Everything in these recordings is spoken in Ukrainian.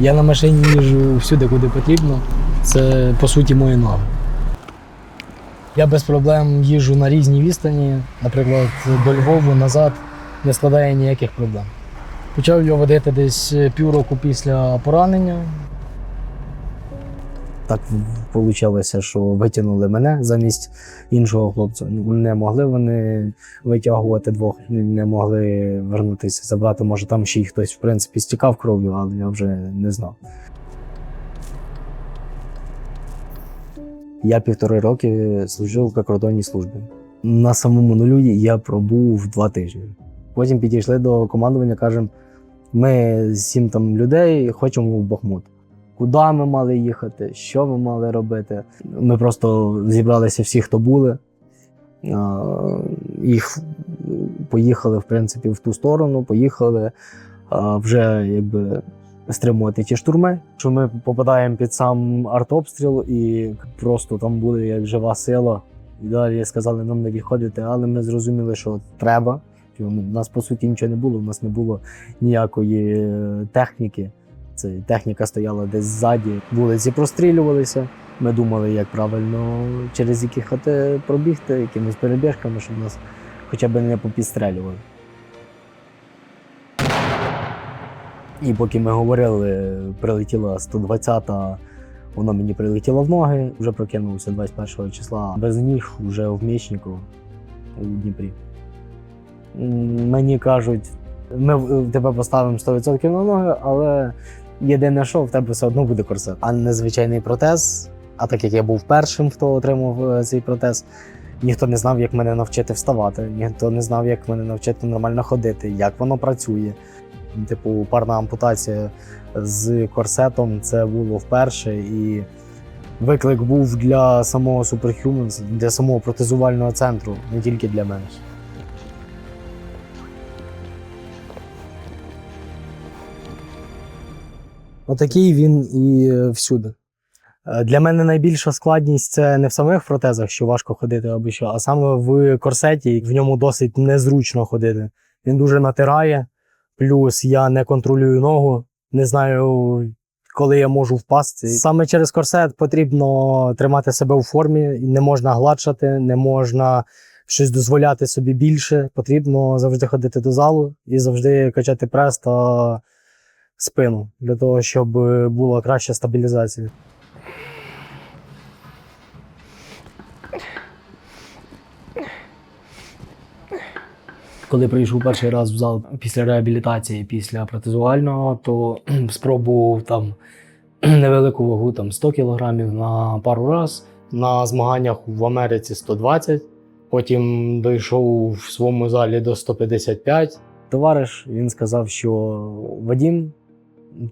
Я на машині їжджу всюди, куди потрібно. Це по суті мої ноги. Я без проблем їжджу на різні відстані, наприклад, до Львову назад не складає ніяких проблем. Почав його водити десь півроку після поранення. Так вийшло, що витягнули мене замість іншого хлопця. Не могли вони витягувати двох, не могли вернутися, забрати. Може, там ще й хтось, в принципі, стікав кров'ю, але я вже не знав. Я півтори роки служив в прикордонній службі. На самому нулю я пробув два тижні. Потім підійшли до командування, кажемо, ми сім там людей хочемо в Бахмут. Куди ми мали їхати, що ми мали робити. Ми просто зібралися всі, хто були. Їх поїхали, в принципі, в ту сторону, поїхали вже якби стримувати ті штурми. Що ми попадаємо під сам артобстріл і просто там буде як жива сила. І далі сказали нам не відходити, але ми зрозуміли, що треба. У нас по суті нічого не було, у нас не було ніякої е, техніки. Це техніка стояла десь ззаді. Вулиці прострілювалися. Ми думали, як правильно через які хати пробігти, якимись перебіжками, щоб нас хоча б не попідстрелювали. І поки ми говорили, прилетіла 120-та, воно мені прилетіло в ноги, вже прокинувся 21 числа. Без ніг вже в Мічнику у Дніпрі. Мені кажуть, ми тебе поставимо 100% на ноги, але єдине, що в тебе все одно буде корсет. А незвичайний протез. А так як я був першим, хто отримав е, цей протез, ніхто не знав, як мене навчити вставати, ніхто не знав, як мене навчити нормально ходити, як воно працює. Типу, парна ампутація з корсетом це було вперше. І виклик був для самого Superhumans, для самого протезувального центру, не тільки для мене. Отакий він і е, всюди. Е, Для мене найбільша складність це не в самих протезах, що важко ходити або що, а саме в корсеті. В ньому досить незручно ходити. Він дуже натирає, плюс я не контролюю ногу, не знаю, коли я можу впасти. Саме через корсет потрібно тримати себе у формі, не можна гладшати, не можна щось дозволяти собі більше. Потрібно завжди ходити до залу і завжди качати прес та спину для того, щоб була краща стабілізація. Коли прийшов перший раз в зал після реабілітації, після протезувального, то спробував там невелику вагу, там 100 кілограмів на пару раз. На змаганнях в Америці 120. Потім дійшов в своєму залі до 155. Товариш він сказав, що Вадім,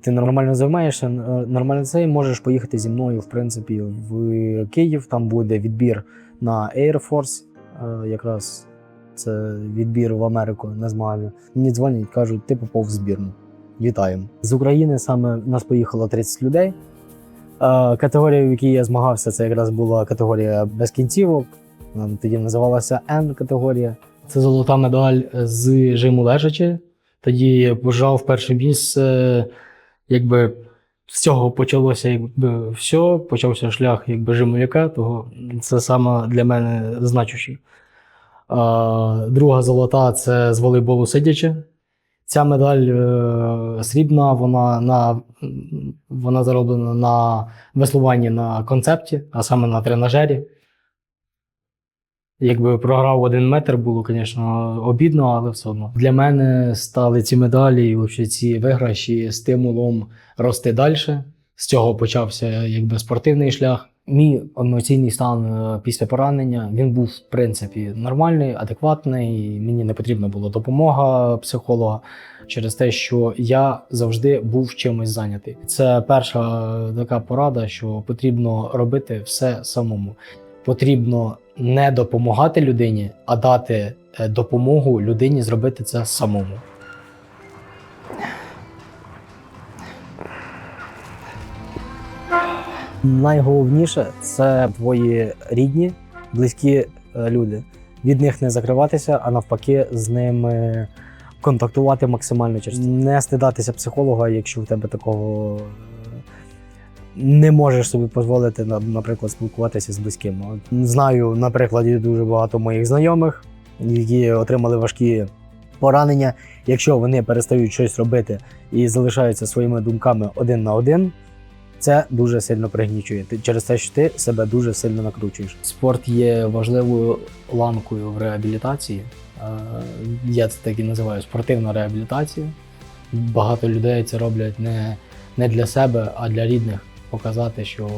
ти нормально займаєшся, нормально це можеш поїхати зі мною, в принципі, в Київ. Там буде відбір на Air Force, е, якраз це відбір в Америку на змагання. Мені дзвонять, кажуть, ти попав в збірну. Вітаємо. З України саме нас поїхало 30 людей. Е, Категорія, в якій я змагався, це якраз була категорія без кінцівок. Тоді називалася N-категорія. Це золота медаль з жиму лежачи. Тоді пожав перше місце. Якби з цього почалося якби все, почався шлях якби жимовика, того це саме для мене значущий. А, друга золота це з волейболу сидячи. Ця медаль е, срібна, вона, на, вона зароблена на веслуванні на концепті, а саме на тренажері. Якби програв один метр, було, звісно, обідно, але все одно. Для мене стали ці медалі і взагалі ці виграші стимулом рости далі. З цього почався якби спортивний шлях. Мій емоційний стан е, після поранення він був в принципі нормальний, адекватний. Мені не потрібна була допомога психолога через те, що я завжди був чимось зайнятий. Це перша е, така порада, що потрібно робити все самому. Потрібно не допомагати людині, а дати е, допомогу людині зробити це самому. Найголовніше це твої рідні, близькі е, люди. Від них не закриватися, а навпаки, з ними контактувати максимально часто. Не стидатися психолога, якщо в тебе такого не можеш собі дозволити, на- наприклад, спілкуватися з близькими. Знаю на прикладі дуже багато моїх знайомих, які отримали важкі поранення. Якщо вони перестають щось робити і залишаються своїми думками один на один, це дуже сильно пригнічує. Через те, що ти себе дуже сильно накручуєш. Спорт є важливою ланкою в реабілітації. Е, Я це так і називаю спортивна реабілітація. Багато людей це роблять не, не для себе, а для рідних. Показати, що,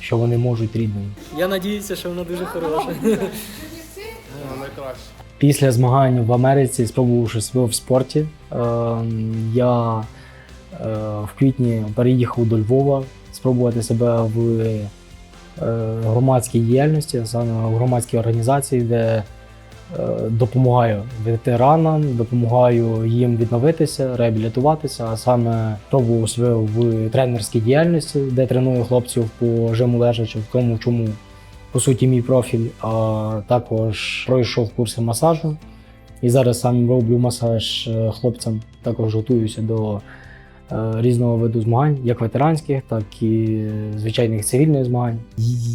що вони можуть рідним. Я надіюся, що вона дуже хороша. Після змагань в Америці, спробувавши себе в спорті, е, я е, в квітні переїхав до Львова спробувати себе в е, громадській діяльності, саме в громадській організації, де допомагаю ветеранам, допомагаю їм відновитися, реабілітуватися, а саме пробував себе в тренерській діяльності, де треную хлопців по жиму лежачи, в тому, чому по суті мій профіль, а також пройшов курси масажу. І зараз сам роблю масаж е, хлопцям, також готуюся до е, різного виду змагань, як ветеранських, так і звичайних цивільних змагань.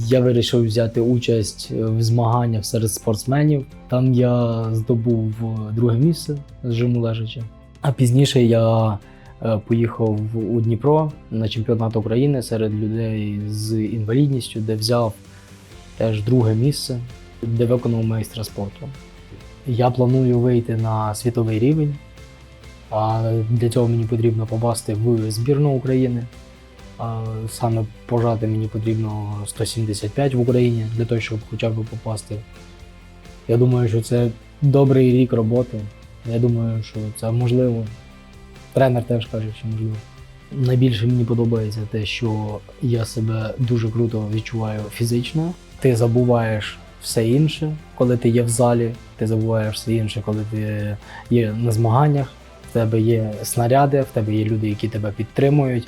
Я вирішив взяти участь в змаганнях серед спортсменів. Там я здобув друге місце з жиму лежачи. А пізніше я е, поїхав у Дніпро на чемпіонат України серед людей з інвалідністю, де взяв теж друге місце, де виконав майстра спорту. Я планую вийти на світовий рівень, а для цього мені потрібно попасти в збірну України. А саме пожати мені потрібно 175 в Україні для того, щоб хоча б попасти. Я думаю, що це добрий рік роботи. Я думаю, що це можливо. Тренер теж каже, що можливо. Найбільше мені подобається те, що я себе дуже круто відчуваю фізично. Ти забуваєш все інше, коли ти є в залі, ти забуваєш все інше, коли ти є на змаганнях. В тебе є снаряди, в тебе є люди, які тебе підтримують.